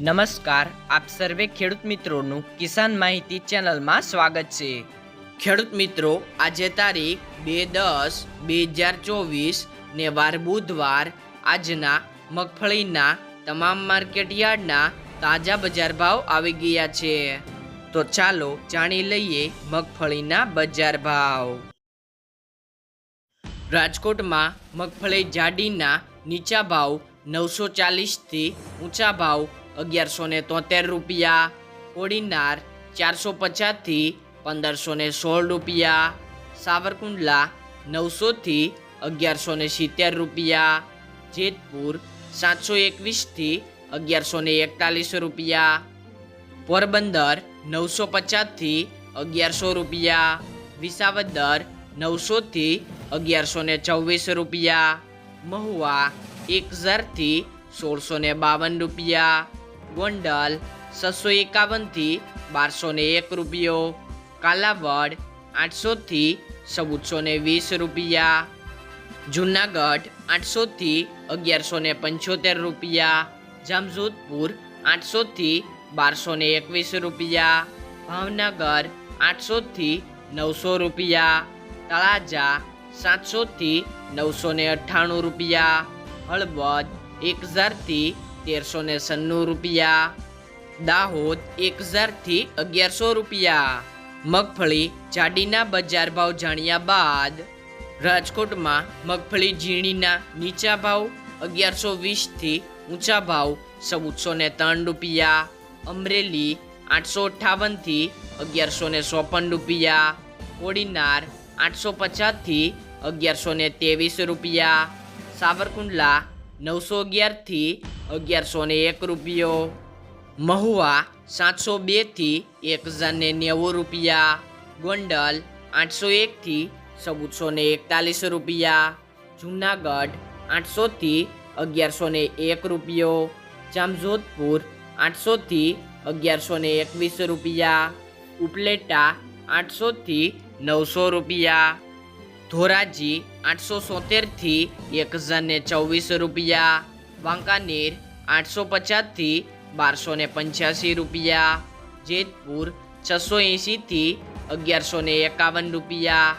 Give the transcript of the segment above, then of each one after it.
નમસ્કાર, આપ સર્વે ખેડૂત મિત્રોનું કિસાન માહિતી ચેનલમાં સ્વાગત છે. ખેડૂત મિત્રો, આજે તારીખ બે દસ બે હજાર ચોવીસ ને વાર બુધવાર આજના મગફળીના તમામ માર્કેટ યાર્ડના તાજા બજાર ભાવ આવી ગયા છે. તો ચાલો જાણી લઈએ મગફળીના બજાર ભાવ. રાજકોટમાં મગફળી જાડીના નીચા ભાવ નવસો ચાલીસથી ઊંચા ભાવ અગિયારસો ને તોતેર રૂપિયા કોડીનાર ચારસો પચાસથી પંદરસો ને સોળ રૂપિયા, સાવરકુંડલા નવસોથી અગિયારસો ને સિત્તેર રૂપિયા, જેતપુર સાતસો એકવીસથી અગિયારસો ને એકતાલીસ રૂપિયા, પોરબંદર નવસો પચાસથી અગિયારસો રૂપિયા, વિસાવદર નવસોથી અગિયારસો ને ચોવીસ રૂપિયા, મહુવા એક હજારથી સોળસો ને બાવન રૂપિયા ગોંડલ, છસો એકાવનથી બારસો ને એક રૂપિયો, કાલાવડ, આઠસોથી ચૌદસો ને વીસ રૂપિયા, જુનાગઢ, આઠસોથી અગિયારસો ને પંચોતેર રૂપિયા, જામજોધપુર, આઠસોથી બારસો ને એકવીસ રૂપિયા, ભાવનગર, આઠસોથી નવસો રૂપિયા, તળાજા, સાતસોથી નવસો ને અઠ્ઠાણું રૂપિયા, હળવદ, એક હજારથી તેરસો ને સન્નું રૂપિયા. દાહોદ એક હજારથી અગિયારસો રૂપિયા. મગફળી જાડીના બજાર ભાવ જાણ્યા બાદ રાજકોટમાં મગફળી ઝીણીના નીચા ભાવ અગિયારસો વીસથી ઊંચા ભાવ ચૌદસો ને ત્રણ રૂપિયા. અમરેલી આઠસો અઠ્ઠાવનથી અગિયારસો ને ચોપન રૂપિયા. કોડીનાર આઠસો પચાસથી અગિયારસો ને ત્રેવીસ રૂપિયા. સાવરકુંડલા નવસો અગિયારથી અગિયારસો ને એક રૂપિયો. મહુવા સાતસો બેથી એક હજાર ને નેવું રૂપિયા. ગોંડલ આઠસો એકથી ચૌદસો ને એકતાલીસ રૂપિયા. જુનાગઢ આઠસોથી અગિયારસો ને એક રૂપિયો. જામજોધપુર આઠસોથી અગિયારસો ને એકવીસ રૂપિયા. ઉપલેટા આઠસોથી નવસો રૂપિયા. ધોરાજી આઠસો સોતેરથી એક હજારને ચોવીસ રૂપિયા, વાંકાનેર આઠસો પચાસથી બારસો ને પંચ્યાસી રૂપિયા, જેતપુર છસો એંશીથી અગિયારસો ને એકાવન રૂપિયા,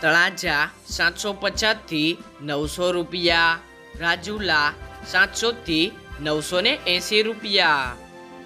તળાજા સાતસો પચાસથી નવસો રૂપિયા, રાજુલા સાતસોથી નવસો ને એંશી રૂપિયા.